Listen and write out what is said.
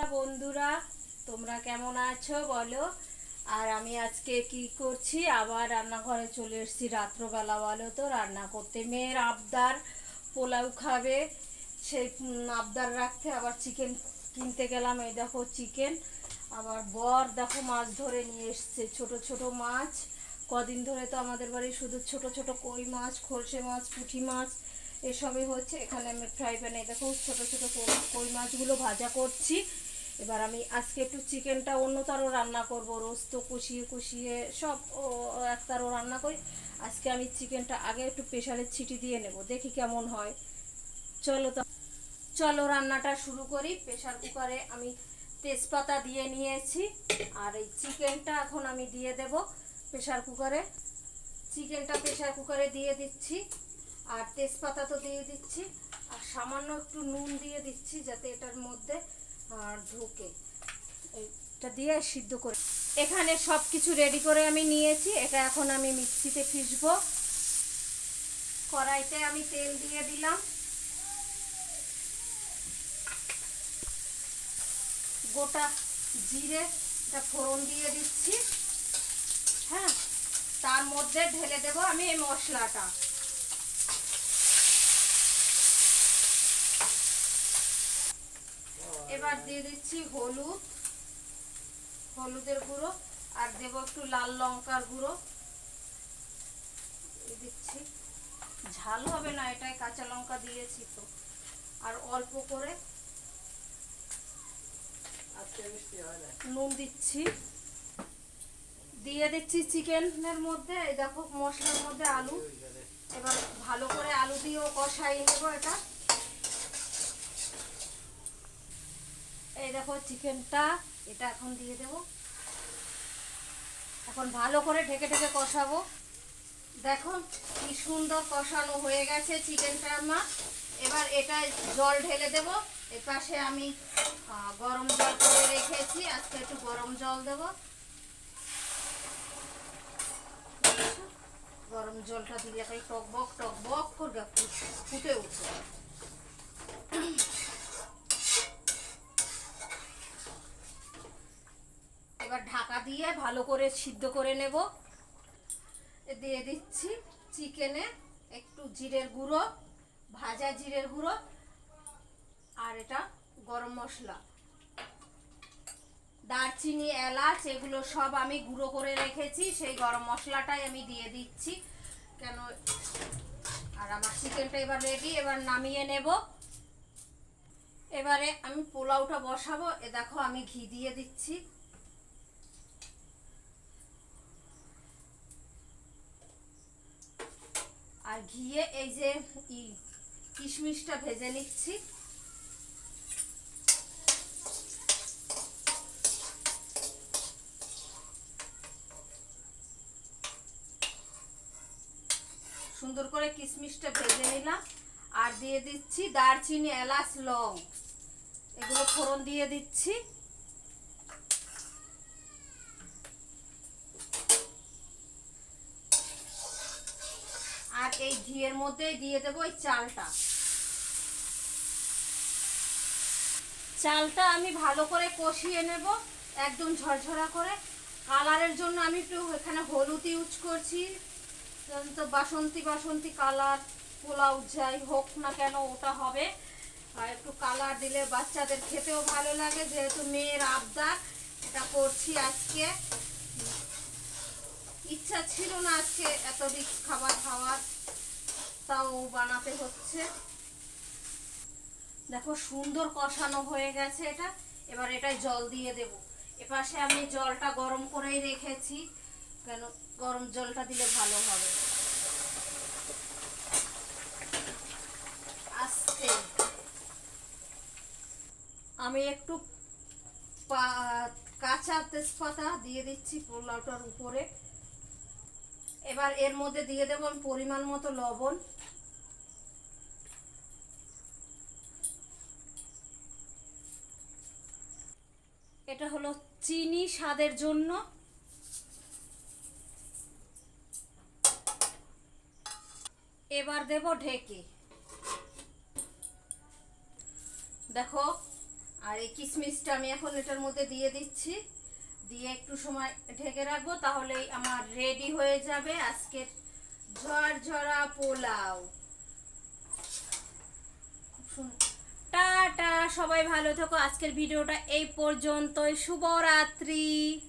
শ্রোতা বন্ধুরা, তোমরা কেমন আছো বলো? আর আমি আজকে কি করছি? আবার রান্নাঘরে চলে এসেছি রাত্রবেলা, বলো তো। রান্না করতে মেয়ের আবদার, পোলাও খাবে। সেই আবদার রাখতে আবার চিকেন কিনতে গেলাম, এই দেখো চিকেন আবার বর দেখো মাছ ধরে নিয়ে এসছে, ছোট ছোট মাছ। কদিন ধরে তো আমাদের বাড়ি শুধু ছোট ছোট কই মাছ, খলসে মাছ, পুঁটি মাছ, এসবই হচ্ছে। এখানে আমি ফ্রাই প্যানে দেখো ছোট ছোট কই মাছগুলো ভাজা করছি। এবার আমি আজকে একটু চিকেনটা অন্য তারও রান্না করব রোজ তো কষিয়ে সব, ও এক তারও রান্না করি। আজকে আমি চিকেনটা আগে একটু প্রেশারের ছিটি দিয়ে নেব, দেখি কেমন হয়। চলো তো, চলো রান্নাটা শুরু করি। প্রেশার কুকারে আমি তেজপাতা দিয়ে নিয়েছি, আর এই চিকেনটা এখন আমি দিয়ে দেব প্রেশার কুকারে। চিকেনটা প্রেশার কুকারে দিয়ে দিচ্ছি, আর তেজপাতা তো দিয়ে দিচ্ছি, আর সামান্য একটু নুন দিয়ে দিচ্ছি যাতে এটার মধ্যে আর ঢুকে। এটা দিয়ে সিদ্ধ করে। এখানে সব কিছু রেডি করে আমি নিয়েছি। এটা এখন আমি মিক্সিতে পিসবো কড়াইতে আমি তেল দিয়ে দিলাম। গোটা জিরে, এটা ফোড়ন দিয়ে দিচ্ছি। হ্যাঁ তার মধ্যে ঢেলে দেব আমি এই মশলাটা। এবার দিয়ে দিচ্ছি হলুদ হলুদের গুঁড়ো আর দেব একটু লাল লঙ্কার গুঁড়ো। দিচ্ছি। ঝাল হবে না এটাই কাঁচা লঙ্কা দিয়েছি তো। আর অল্প করে নুন দিচ্ছি। দিয়ে দিচ্ছি চিকেনের মধ্যে দেখো মশলার মধ্যে আলু। এবার ভালো করে আলু দিয়েও কষাই নেব এটা। এই দেখো চিকেনটা, এটা এখন দিয়ে দেব। এখন ভালো করে ঢেকে ঢেকে কষাবো। দেখো কি সুন্দর কষানো হয়ে গেছে চিকেনটা আমার। এবার এটা জল ঢেলে দেব। এর পাশে আমি গরম জল করে রেখেছি। আজকে একটু গরম জল দেব। গরম জলটা দিলে তাই টকবক টকবক করে ফু- ফুটে উঠবে। এবার ঢাকা দিয়ে ভালো করে সিদ্ধ করে নেব। দিয়ে দিচ্ছি চিকেনে একটু জিরের গুঁড়ো, ভাজা জিরের গুঁড়ো আর এটা গরম মশলা। দারচিনি, এলাচ এগুলো সব আমি গুঁড়ো করে রেখেছি, সেই গরম মশলাটাই আমি দিয়ে দিচ্ছি। কেন? আর আমার চিকেনটা এবার রেডি এবার নামিয়ে নেব। এবারে আমি পোলাওটা বসাবো। এ দেখো আমি ঘি দিয়ে দিচ্ছি। ঘিয়ে এই যে কিশমিশটা ভেজে নিচ্ছি। সুন্দর করে কিশমিশটা ভেজে নিলাম। আর দিয়ে দিচ্ছি দারচিনি, এলাচ, লং। এগুলো ফোড়ন দিয়ে দিচ্ছি আর এই ঘিয়ের মধ্যে দিয়ে দেবো ওই চালটা। চালটা আমি ভালো করে কষিয়ে নেব, একদম ঝরঝরা করে। কালারের জন্য আমি একটু এখানে হলুদ ইউজ করছি। তো বাসন্তী বাসন্তী কালার, পোলাও যাই হোক না কেন, ওটা হবে। আর একটু কালার দিলে বাচ্চাদের খেতেও ভালো লাগে, যেহেতু মেয়ের আবদার, এটা করছি আজকে। ইচ্ছা ছিল না আজকে এত রিচ খাবার খাওয়ার। তাও বানাতে হচ্ছে। দেখো সুন্দর কষানো হয়ে গেছে এটা। এবার জল দিয়ে দেব। এপাশে আমি জলটা গরম করেই রেখেছি। কেন গরম জলটা দিলে ভালো হবে। আস্তে। আমি একটু কাঁচা তেজপাতা দিয়ে দিচ্ছি পোলাওটার উপরে। এবার এর মধ্যে দিয়ে দেবো পরিমাণ মতো লবণ। এটা হলো চিনি স্বাদের জন্য। এবার দেব ঢেকে। দেখো, আর এই কিশমিশটা আমি এখন এটার মধ্যে দিয়ে দিচ্ছি। দিয়ে একটু সময় ঢেকে রাখব, তাহলেই আমার রেডি হয়ে যাবে আজকের ঝরঝরা পোলাও। সুন্দর টাটা, সবাই ভালো থেকো। আজকের ভিডিওটা এই পর্যন্তই। শুভরাত্রি।